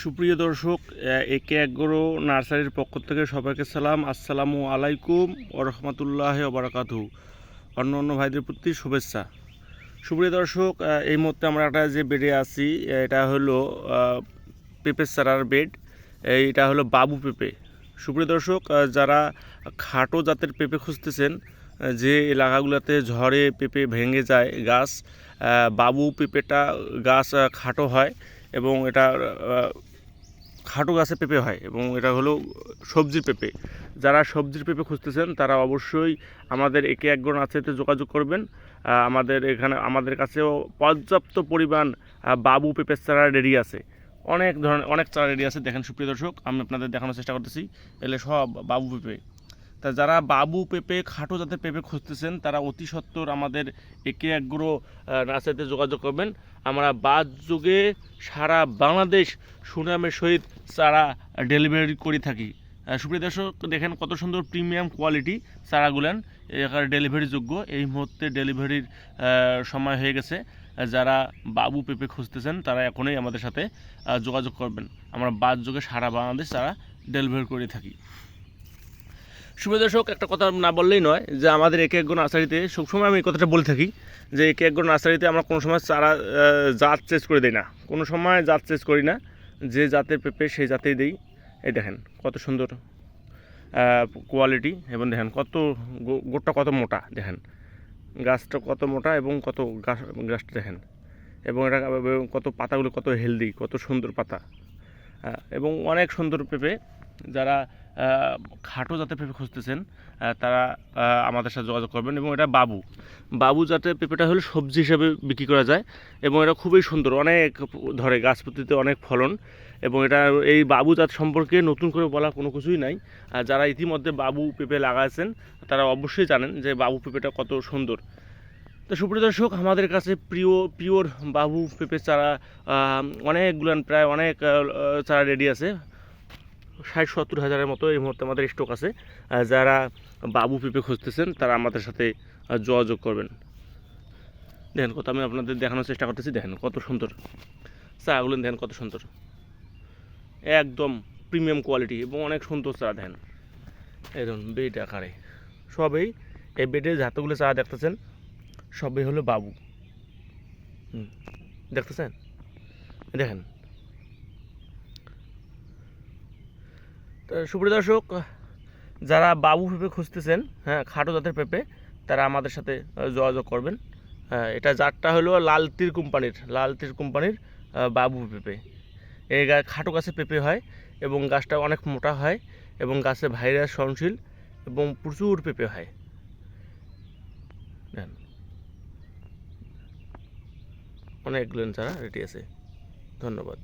সুপ্রিয় দর্শক একে একগরো নার্সারির পক্ষ থেকে সবাইকে সালাম। আসসালামু আলাইকুম ও রহমতুল্লাহ বারাকাতু অন্য অন্য ভাইদের প্রতি শুভেচ্ছা। সুপ্রিয় দর্শক এই মুহূর্তে আমরা একটা যে বেডে আছি এটা হলো পেঁপে চারার বেড। এইটা হলো বাবু পেঁপে। সুপ্রিয় দর্শক যারা খাটো জাতের পেঁপে খুঁজতেছেন যে এলাকাগুলোতে ঝড়ে পেঁপে ভেঙে যায় গাছ বাবু পেঁপেটা গাছ খাটো হয় এবং এটা খাটো গাছে পেঁপে হয় এবং এটা হলো সবজির পেঁপে। যারা সবজির পেঁপে খুঁজতেছেন, তারা অবশ্যই আমাদের একে একজন আছেতে যোগাযোগ করবেন। আমাদের এখানে, আমাদের কাছেও পর্যাপ্ত পরিমাণ বাবু পেঁপের চারা রেডি আছে। অনেক ধরনের, অনেক চারা রেডি আছে। দেখেন সুপ্রিয় দর্শক, আমি আপনাদের দেখানোর চেষ্টা করতেছি। এলে সব বাবু পেঁপে। তা যারা বাবু পেঁপে, খাটো জাতের পেঁপে খুঁজতেছেন, তারা অতি সত্বর আমাদের একে একগ্রো নার্সারিতে যোগাযোগ করবেন। আমরা বাদ যুগে সারা বাংলাদেশ সুনামের সহিত চারা ডেলিভারি করে থাকি। সুপ্রিয় দর্শক, দেখেন কত সুন্দর প্রিমিয়াম কোয়ালিটি চারাগুলেন। এখানে ডেলিভারি যোগ্য। এই মুহূর্তে ডেলিভারির সময় হয়ে গেছে। যারা বাবু পেঁপে খুঁজতেছেন, তারা এখনই আমাদের সাথে যোগাযোগ করবেন। আমরা বাদ যুগে সারা বাংলাদেশ তারা ডেলিভারি করে থাকি। শুভ দর্শক, একটা কথা না বললেই নয় যে আমাদের একে একজন নার্সারিতে সবসময় আমি এই কথাটা বলে থাকি যে একে একজন নার্সারিতে আমরা কোনো সময় চারা জাত চেঞ্জ করে দিই না। কোনো সময় জাত চেঞ্জ করি না। যে জাতের পেঁপে সেই জাতেই দিই। এই দেখেন, কত সুন্দর কোয়ালিটি এবং দেখেন কত গোটটা কত মোটা, দেখেন। গাছটা কত মোটা এবং কত গাছ গাছটা দেখেন। এবং এটা কত পাতাগুলো কত হেলদি কত সুন্দর পাতা। এবং অনেক সুন্দর পেঁপে। যারা খাটো জাতের পেঁপে খুঁজতেছেন তারা আমাদের সাথে যোগাযোগ করবেন এবং এটা বাবু। বাবু জাতের পেঁপেটা হলো সবজি হিসেবে বিক্রি করা যায় এবং এটা খুবই সুন্দর, অনেক ধরে গাছ প্রতিতে অনেক ফলন এবং এটা এই বাবু জাত সম্পর্কে নতুন করে বলা কোনো কিছুই নাই। আর যারা ইতিমধ্যে বাবু পেঁপে লাগাইছেন, তারা অবশ্যই জানেন যে বাবু পেঁপেটা কত সুন্দর। তো সুপ্রিয় দর্শক, আমাদের কাছে প্রিয়, পিওর বাবু পেঁপে চারা অনেকগুলান, প্রায় অনেক চারা রেডি আছে। ষাট, সত্তর হাজারের মতো এই মুহূর্তে আমাদের স্টক আছে। যারা বাবু পেঁপে খুঁজতেছেন, তারা আমাদের সাথে যোগাযোগ করবেন। দেখেন কত আমি আপনাদের দেখানোর চেষ্টা করতেছি, দেখেন কত সুন্দর। চাগুলো দেখেন কত সুন্দর। একদম প্রিমিয়াম কোয়ালিটি এবং অনেক সুন্দর চা, দেখেন। ধরুন বেড আকারে। সবই এই বেডে যতগুলো চা দেখতেছেন, সবই হলো বাবু। হুম, দেখতেছেন? দেখেন সুপ্রিয় দর্শক, যারা বাবু পেঁপে খুঁজতেছেন হ্যাঁ খাটো জাতের পেঁপে, তারা আমাদের সাথে যোগাযোগ করবেন। হ্যাঁ এটা জাতটা হলো লাল তীর কোম্পানির, লাল তীর কোম্পানির বাবু পেঁপে। এই গা, খাটো গাছে পেঁপে হয় এবং গাছটা অনেক মোটা হয় এবং গাছে ভাইরাস সহনশীল এবং প্রচুর পেঁপে হয়। দেন অনেকগুলো চারা রেডি আছে। ধন্যবাদ।